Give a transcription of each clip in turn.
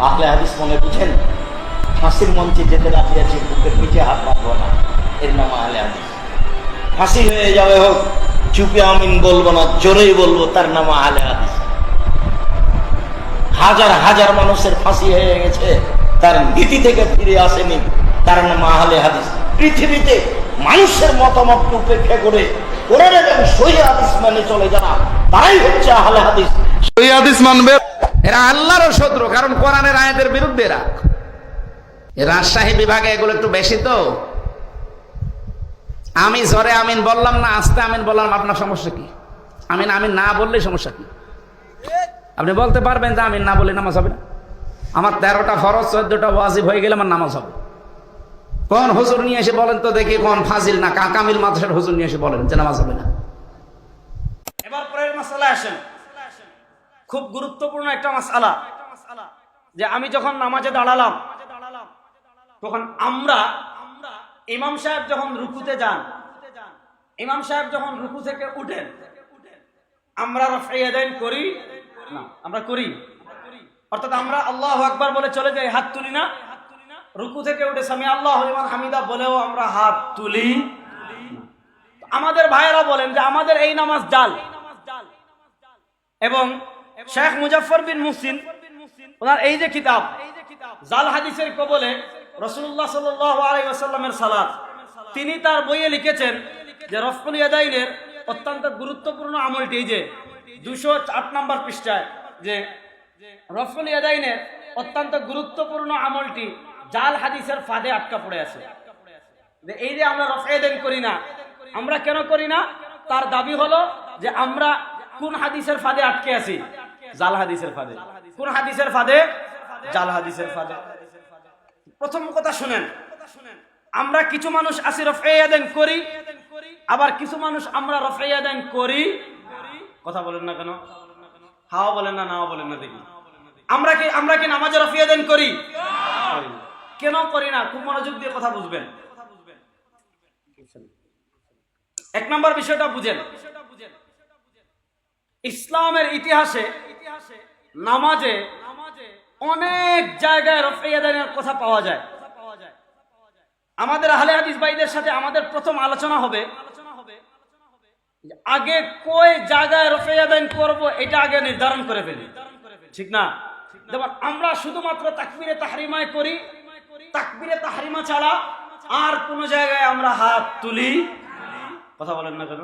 আহলে হাদিস মনে বুঝেন? ফাঁসির মঞ্চে যেতে রাজি আছে বুকের নিচে হাত বাঁধবো না। এর নাম আহলে হাদিস। ফাঁসি হয়ে যাবে হোক, চুপে আমিন বলব না, জোরেই বলব, তার নাম আহলে হাদিস। হাজার হাজার মানুষের ফাঁসি হয়ে গেছে, তার নীতি থেকে ফিরে আসেনি, তার নাম আহলে হাদিস। পৃথিবীতে মানুষের মতামতকে উপেক্ষা করে কোরআন এবং হাদিস মানে চলে যারা, তারাই হচ্ছে আহলে হাদিস। সহি হাদিস মানবে? এরা আল্লাহরও শত্রু, কারণ কোরআনের আয়াতের বিরুদ্ধে এরা। রাজশাহী বিভাগে এগুলো একটু বেশি তো। আমি জরে আমিন বললাম না, আস্তে আমিন বললাম, আপনার সমস্যা কি? আমিন আমিন না বললে সমস্যা কি? আপনি বলতে পারবেন যে আমিন না বললে নামাজ হবে না। আমার তেরোটা ফরজ, চোদ্দটা ওয়াজিব হয়ে গেলে আমার নামাজ হবে। কোন হুজুর নিয়ে এসে বলেন তো দেখি কোন ফাজিল না, কাকামিল মাদ্রাসার হুজুর নিয়ে এসে বলেন যে নামাজ হবে না। এবার পরের মাসালা আসেন। খুব গুরুত্বপূর্ণ একটা মাসালা যে আমি যখন নামাজে দাঁড়ালাম, তখন আমরা ইমাম সাহেব যখন রুকুতে যান, ইমাম সাহেব যখন রুকু থেকে উঠেন, আমরা রফাইয়াদাইন করি, না, আমরা করি। অর্থাৎ আমরা আল্লাহ আকবার বলে চলে যাই, হাত তুলি না। রুকু থেকে উঠে সামি আল্লাহ হামিদা বলেও আমরা হাত তুলি। আমাদের ভাইয়েরা বলেন যে আমাদের এই নামাজ জাল। এবং শেখ মুজাফর বিন মুসিন ওনার এই যে কিতাব জাল হাদিসের কবলে রসুল্লাহ সাল্লামের সালাত, তিনি তার বইয়ে লিখেছেন যে, রফকুল ইয়াদাইনের অত্যন্ত গুরুত্বপূর্ণ আমলটি এই যে, দুশো আট নম্বর পৃষ্ঠায় যে, রফকুল ইয়াদাইনের অত্যন্ত গুরুত্বপূর্ণ আমলটি জাল হাদিসের ফাঁদে আটকা পড়ে আছে। যে, এই যে আমরা রফায়দান করি না, আমরা কেন করি না? তার দাবি হলো যে, আমরা কোন হাদিসের ফাঁদে আটকে আছি? জাল হাদিসের ফাঁদে। কোন হাদিসের ফাঁদে? জাল হাদিসের ফাঁদে। প্রথম কথা শুনেন, আমরা কিছু মানুষ আছি রফাইয়াদান করি, আবার কিছু মানুষ আমরা রফাইয়াদান করি। কথা বলেন না কেন? হাওয়া বলেন না, নাও বলেন না দেখি। আমরা কি আমরা কি নামাজে রফিয়াদান করি করি? কেন করি না? খুব মনোযোগ দিয়ে কথা বুঝবেন। এক নম্বর বিষয়টা বুঝেন। ইসলামের ইতিহাসে, নামাজে অনেক জায়গায় রফিয়াদানের কথা পাওয়া যায়। আমাদের আহলে হাদিস ভাইদের সাথে আমাদের প্রথম আলোচনা হবে। আগে কই জায়গায় রফিয়াদান করব এটা আগে নির্ধারণ করে ফেলি। ঠিক না? যেমন আমরা শুধুমাত্র তাকবিরে তাহরিমায় করি, তাকবিরে তাহরিমা ছাড়া আর কোন জায়গায় আমরা হাত তুলি। কথা বলেন না কেন?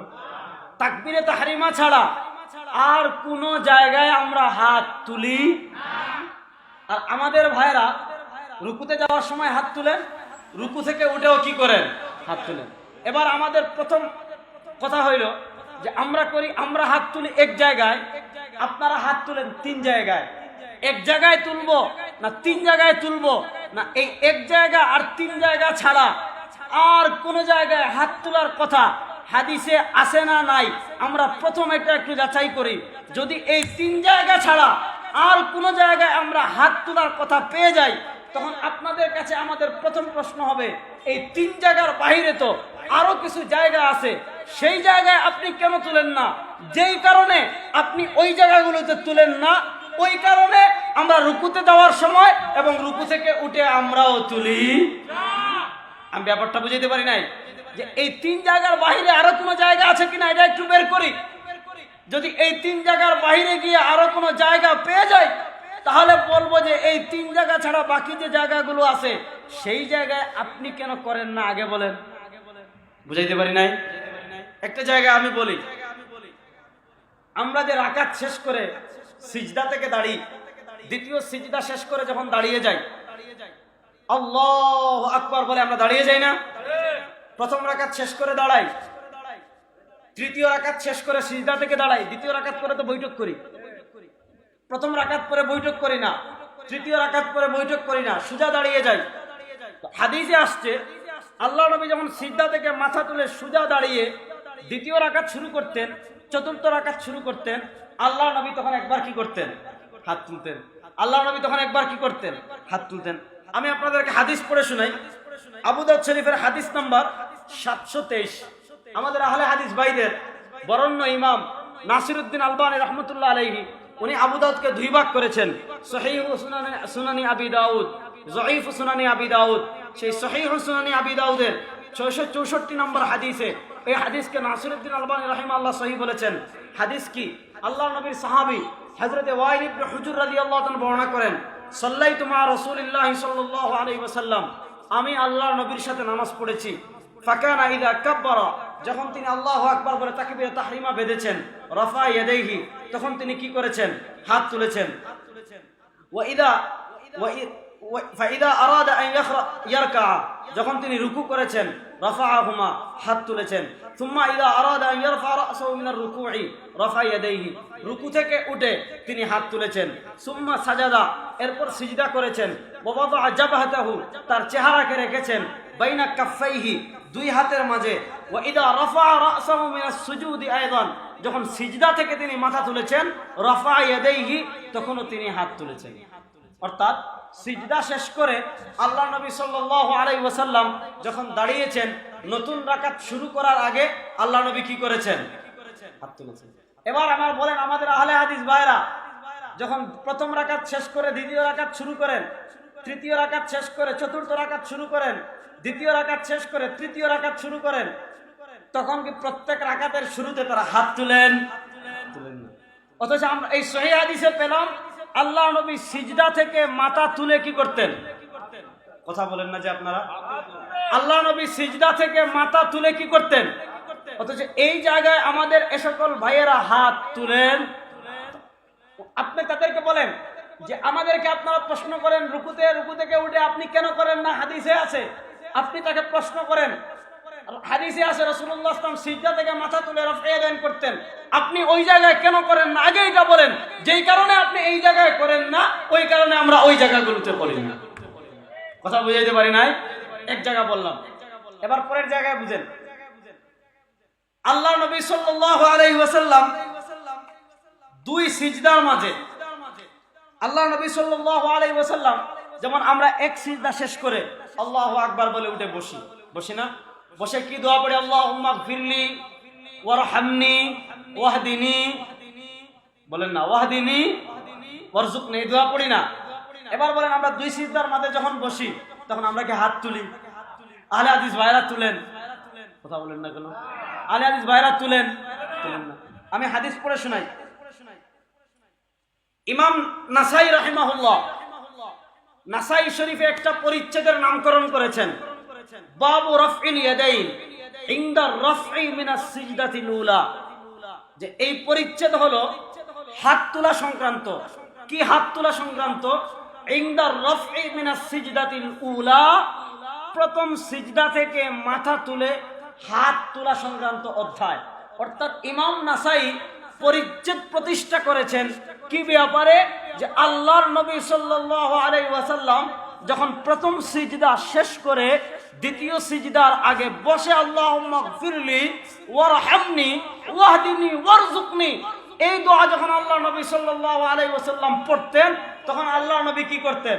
তাকবিরে তাহরিমা ছাড়া আর কোন জায়গায় আমরা হাত তুলি? আর আমাদের ভাইরা রুকুতে যাওয়ার সময় হাত তুলেন? রুকু থেকে উঠেও কি করেন? হাত তুলেন। এবার আমাদের প্রথম কথা হইল যে আমরা করি, আমরা হাত তুলি এক জায়গায়। আপনারা হাত তুলেন তিন জায়গায়। এক জায়গায় তুলবো না তিন জায়গায় তুলবো? না এই এক জায়গা আর তিন জায়গা ছাড়া আর কোন জায়গায় হাত তোলার কথা হাদিসে আসে না নাই, আমরা প্রথম এটা একটু যাচাই করি। যদি এই তিন জায়গা ছাড়া আর কোনো জায়গায় আমরা হাত তোলার কথা পেয়ে যাই, তখন আপনাদের কাছে আমাদের প্রথম প্রশ্ন হবে, এই তিন জায়গার বাইরে তো আরও কিছু জায়গা আছে, সেই জায়গায় আপনি কেন তুলেন না? যেই কারণে আপনি ওই জায়গাগুলোতে তুলেন না, ওই কারণে আমরা রুকুতে যাওয়ার সময় এবং রুকু থেকে উঠে আমরাও তুলি। আমি ব্যাপারটা বুঝাইতে পারি নাই? যে এই তিন জায়গার বাইরে আরও কোনো জায়গা আছে কিনা এটা একটু বের করি। যদি এই তিন জায়গার বাইরে গিয়ে আরও কোনো জায়গা পেয়ে যাই, তাহলে বলব যে এই তিন জায়গা ছাড়া বাকি যে জায়গাগুলো আছে, সেই জায়গায় আপনি কেন করেন না আগে বলেন। বুঝাইতে পারি নাই? একটা জায়গা আমি বলি। আমরা যে রাকাত শেষ করে সিজদা থেকে দাঁড়িয়ে, দ্বিতীয় সিজদা শেষ করে যখন দাঁড়িয়ে যাই, আল্লাহ আকবার বলে আমরা দাঁড়িয়ে যাই না? প্রথম রাকাত শেষ করে দাঁড়াই। তৃতীয় রাকাত শেষ করে সিজদা থেকে দাঁড়াই। দ্বিতীয় রাকাত করে তো বৈঠক করি। প্রথম রাকাত পরে বৈঠক করি না। তৃতীয় রাকাত পরে বৈঠক করি না। সুজা দাঁড়িয়ে যাই। হাদিসে আসছে, আল্লাহ নবী যখন সিজদা থেকে মাথা তুলে সুজা দাঁড়িয়ে দ্বিতীয় রাকাত শুরু করতেন, চতুর্থ রাকাত শুরু করতেন, আল্লাহ নবী তখন একবার কি করতেন? হাত তুলতেন। আল্লাহ নবী তখন একবার কি করতেন? হাত তুলতেন। আমি আপনাদেরকে হাদিস পড়ে শুনাই। আবু দাউদ শরীফের হাদিস নাম্বার সাতশো তেইশ। আমাদের আহলে হাদিস ভাইদের বরণ্য ইমাম নাসিরুদ্দিন আলবানী রহমতুল্লাহ আলহি উনি আবুদাউদকে দুই ভাগ করেছেন। সহিহ আবি দাউদ, জয়ীফ সুনানি আবি দাউদ। সেই সহিহ সুনানি আবি দাউদের ছয়শো চৌষট্টি নম্বর হাদিসে এই হাদিসকে নাসিরুদ্দিন আলবানী রহিম আল্লাহ সহি বলেছেন। হাদিস কি? আল্লাহ নবীর সাহাবি হজরতে ওয়াইল ইবনে হুজুর রাদিয়াল্লাহু তাআলা বর্ণনা করেন, সাল্লাইতু মা রাসূলিল্লাহ সাল্লাল্লাহু আলাইহি ওয়াসাল্লাম আমি আল্লাহ নবীর সাথে নামাজ পড়েছি। ফাঁকা ইদা কাব্বারা। যখন তিনি আল্লাহ আকবর বলে তাকবীরে তাহরিমা বেঁধেছেন, রফা ইয়েদেহি তখন তিনি কি করেছেন? হাত তুলেছেন। ওয়া ইদা ওয়া ই- ওয়া- ফাইদা যখন তিনি রুকু করেছেন, রাফাআহুমা হাত তুলেছেন, সুম্মা ইদা রাফা রুকু থেকে উঠে তিনি হাত তুলেছেন। সুম্মা সাজাদা, এরপর সিজদা করেছেন। তার চেহারাকে রেখেছেন, বাইনা কাফাইহি দুই হাতের মাঝে। রাফা যখন সিজদা থেকে তিনি মাথা তুলেছেন, রফা তখনও তিনি হাত তুলেছেন। অর্থাৎ সিজদা শেষ করে আল্লাহ নবী সাল্লাল্লাহু আলাইহি ওয়াসাল্লাম যখন দাঁড়িয়েছেন, নতুন রাকাত শুরু করার আগে আল্লাহ নবী কি করেছেন? হাত তুলেছেন। এবার আমার বলেন, আমাদের আহলে হাদিস ভাইরা যখন প্রথম রাকাত শেষ করে দ্বিতীয় রাকাত শুরু করেন, তৃতীয় রাকাত শেষ করে চতুর্থ রাকাত শুরু করেন, দ্বিতীয় রাকাত শেষ করে তৃতীয় রাকাত শুরু করেন, তখন কি প্রত্যেক রাকাতের শুরুতে তারা হাত তুলেন? তুলেন অথচ আমরা এই সহি হাদিসে পেলাম আল্লাহ নবী সিজদা থেকে মাথা তুলে কি করতেন? কথা বলেন না যে আপনারা। আল্লাহ নবী সিজদা থেকে মাথা তুলে কি করতেন? অথচ এই জায়গায় আমাদের এ সকল ভাইয়েরা হাত তুলেন। আপনি তাদেরকে বলেন যে, আমাদেরকে আপনারা প্রশ্ন করেন, রুকুতে, রুকু থেকে উঠে আপনি কেন করেন না? হাদিসে আছে। আপনি তাকে প্রশ্ন করেন। হাদিসে আছে রসুল্লাহ ইসলাম থেকে মাথা তুলে করতেন। আপনি ওই জায়গায় কেন করেন না? আগে এটা বলেন। যেই কারণে আপনি এই জায়গায় করেন না, ওই কারণে আমরা ওই জায়গাগুলোতে করি না। কথা বুঝাইতে পারি নাই? এক জায়গা বললাম। এবার পরের জায়গায় বুঝেন। আল্লাহ নবী সাল্লাল্লাহু দুই সিজদার মাঝে আল্লাহ নবী সাল্লাল্লাহু যেমন আমরা এক সিজদা শেষ করে আল্লাহু আকবার বলে উঠে বসি। বসি না? বসে কি দোয়া পড়ি? আল্লাহুম্মা গফিরলি ওয়ারহামনি ওয়াহদিনি বলেন না ওয়াহদিনি ওয়ারজুকনি এই দোয়া পড়ি না। এবার বলেন, আমরা দুই সিজদার মাঝে যখন বসি, তখন আমরা কি হাত তুলি? আহলে হাদিস ভাইরা তুলেন। কথা বলেন না কেন? আহলে হাদিস ভাইরা তুলেন। তুলেন না। আমি হাদিস পড়ে শোনাই। ইমাম নাসাই রাহিমাহুল্লাহ, নাসাই শরীফে একটা পরিচ্ছেদের নামকরণ করেছেন। বাবু রফইল ইয়াদাইন, ইনদা রফই মিনাস সিজদাতিল উলা যে এই পরিচ্ছেদ হলো হাত তোলা সংক্রান্ত। কি হাত তোলা সংক্রান্ত? ইনদা রফই মিনাস সিজদাতিল উলা। প্রথম সিজদা থেকে মাথা তুলে হাত তোলা সংক্রান্ত অধ্যায়। অর্থাৎ ইমাম নাসাই পরিচ্ছেদ প্রতিষ্ঠা করেছেন। কি ব্যাপারে? যে আল্লাহর নবী সাল্লাল্লাহু আলাইহি ওয়াসাল্লাম যখন প্রথম সিজদা শেষ করে দ্বিতীয় সিজদার আগে বসে, আল্লাহুম্মা গফিরলি ওয়ারহামনি ওয়াহদিনি ওয়ারজুকনি এই দোয়া যখন আল্লাহ নবী সাল্লাল্লাহু আলাইহি ওয়াসাল্লাম পড়তেন, তখন আল্লাহ নবী কি করতেন?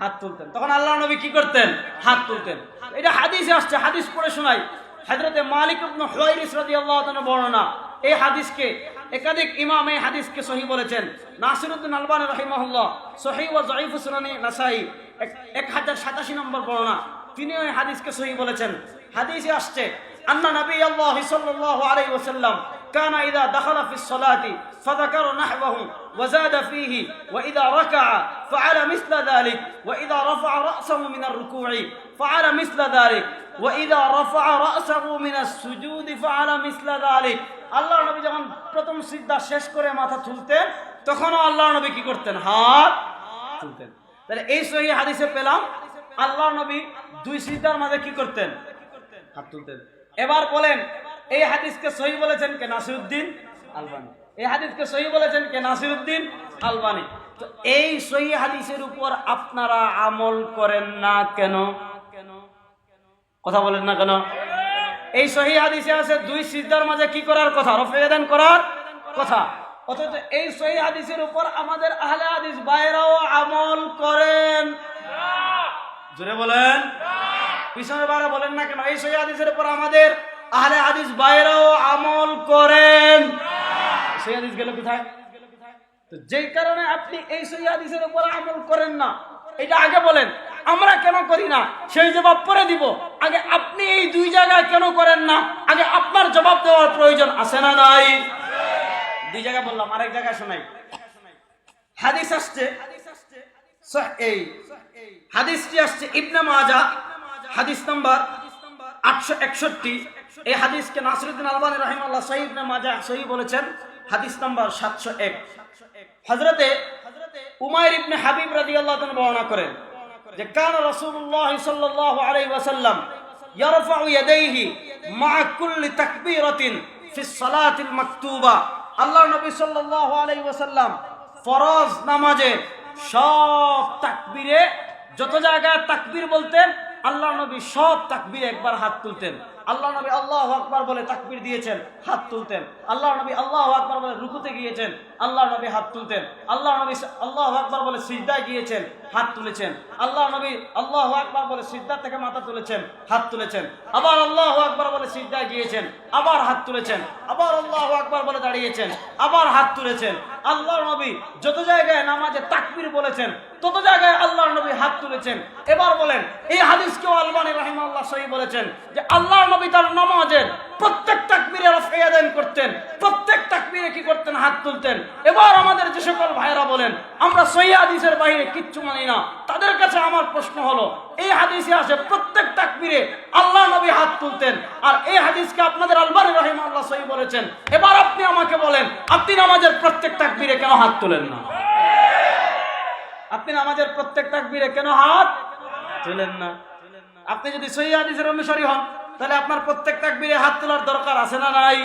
হাত তুলতেন। তখন আল্লাহ নবী কি করতেন? হাত তুলতেন। এটা হাদিসে আসছে, হাদিস পড়ে শোনাই। হযরতে মালিক ইবনে বর্ণনা। এই হাদিসকে একাধিক ইমাম এই হাদিসকে সহি বলেছেন নাসিরউদ্দিন আলবানী রাহিমাহুল্লাহ সহি ওয়া যায়িফ সুনানি নাসাই এক হাজার সাতাশি নম্বর বর্ণনা তিনি ওই হাদিসকে সহি বলেছেন হাদিসে আসছে আন্না নবী আল্লাহ সাল্লাল্লাহু আলাইহি ওয়াসাল্লাম كان إذا دخل في الصلاة فذكر نحوه وزاد فيه وإذا ركع فعل مثل ذلك وإذا رفع رأسه من الركوع فعل مثل ذلك ওয়াইদা রাফা রাসাহু মিনাস সুজুদি ফাআলা মিসলা যালিক আল্লাহ নবী যখন প্রথম সিদ্ধা শেষ করে মাথা তুলতেন, তখনও আল্লাহ নবী কি করতেন? হাত তুলতেন। তাহলে এই সহি হাদিসে পেলাম, আল্লাহ নবী দুই সিদ্ধার মাঝে কি করতেন? হাত তুলতেন। এবার বলেন, এই হাদিসকে সহি বলেছেন কে নাসিরুদ্দিন আলবানি? এই হাদিসকে সহি বলেছেন কে নাসিরুদ্দিন আলবানি? তো এই সহি হাদিসের উপর আপনারা আমল করেন না কেন? কথা বলেন না কেন? এই সহি হাদিসে আছে, দুই সিদ্ধার মাঝে কি করার কথা? রফেদান করার কথা। অথচ এই সহি হাদিসের উপর আমাদের আহলে হাদিস বাইরাও আমল করেন। জোরে বলেন। পিছনে বারে বলেন না কেন? এই সহি হাদিসের উপর আমাদের আহলে হাদিস বাইরাও আমল করেন। সেই হাদিস গেল কোথায়? তো যেই কারণে আপনি এই সহি হাদিসের উপর আমল করেন না, এটা আগে বলেন। আমরা কেন করি না? সেই জবাব পরে দিব। আগে আপনি এই দুই জায়গায় কেন করেন না? আগে আপনার জবাব দেওয়ার প্রয়োজন আছে না নাই? দুই জায়গা বললাম, আরেক জায়গায় শোনাই। হাদিস আসছে এই, হাদিসটি আসছে ইবনে মাজা, হাদিস নাম্বার আটশো একষট্টি। এই হাদিসকে নাসরুদ্দিন আলবানী রহিমাল্লাহ সহি ইবনে মাজা সহি বলেছেন, হাদিস নাম্বার সাতশো এক। হজরতে উমাইর ইবনে হাবিব রাদিয়াল্লাহু তাআলা বর্ণনা করেন যে কান রাসূলুল্লাহ সাল্লাল্লাহু আলাইহি ওয়াসাল্লাম ইয়ারফাউ ইয়াদাইহি মা কুল্লি তাকবীরাতিন ফি সালাতিল মাকতুবা। আল্লাহ নবী সাল্লাল্লাহু আলাইহি ওয়াসাল্লাম ফরজ নামাজে সব তাকবীরে, যত জায়গায় তাকবীর বলতেন আল্লাহ নবী সব তাকবীরে একবার হাত তুলতেন। আল্লাহ নবী আল্লাহ আকবার বলে তাকবির দিয়েছেন, হাত তুলতেন। আল্লাহ নবী আল্লাহ আকবার বলে রুকুতে গিয়েছেন, আল্লাহ নবী হাত তুলতেন। আল্লাহ নবী আল্লাহ আকবার বলে সিজদায় গিয়েছেন, হাত তুলেছেন। আল্লাহ নবী আল্লাহ আকবার বলে সিজদা থেকে মাথা তুলেছেন, হাত তুলেছেন। আবার আল্লাহ আকবার বলে সিজদায় গিয়েছেন, আবার হাত তুলেছেন। আবার আল্লাহ আকবার বলে দাঁড়িয়েছেন, আবার হাত তুলেছেন। আল্লাহ নবী যত জায়গায় নামাজে তাকবীর বলেছেন, তত জায়গায় আল্লাহ নবী হাত তুলেছেন। এবার বলেন, এই হাদিসকেও আলবানী রাহিমাল্লাহ সহি বলেছেন যে আল্লাহ তার নামাজের প্রত্যেক তাকবীরে রফিয়াদান করতেন, প্রত্যেক তাকবীরে কি করতেন? হাত তুলতেন। এবার আমাদের যে সকল ভাইরা বলেন, আমরা সহি হাদিসের বাইরে কিচ্ছু মানি না। তাদের কাছে আমার প্রশ্ন হলো, এই হাদিসে আসে প্রত্যেক তাকবীরে আল্লাহ নবী হাত তুলতেন। আর এই হাদিসকে আপনাদের আলবানী রহিমাল্লাহ সহি বলেছেন। এবার আপনি আমাকে বলেন, আপনি নামাজের প্রত্যেক তাকবীরে কেন হাত তুলেন না? আপনি নামাজের প্রত্যেক তাকবীরে কেন হাত তুলেন না? আপনি যদি সহি হাদিসের অনুসারী হন তাহলে আপনার প্রত্যেক তাকবীরে হাত তোলার দরকার আছে না নাই?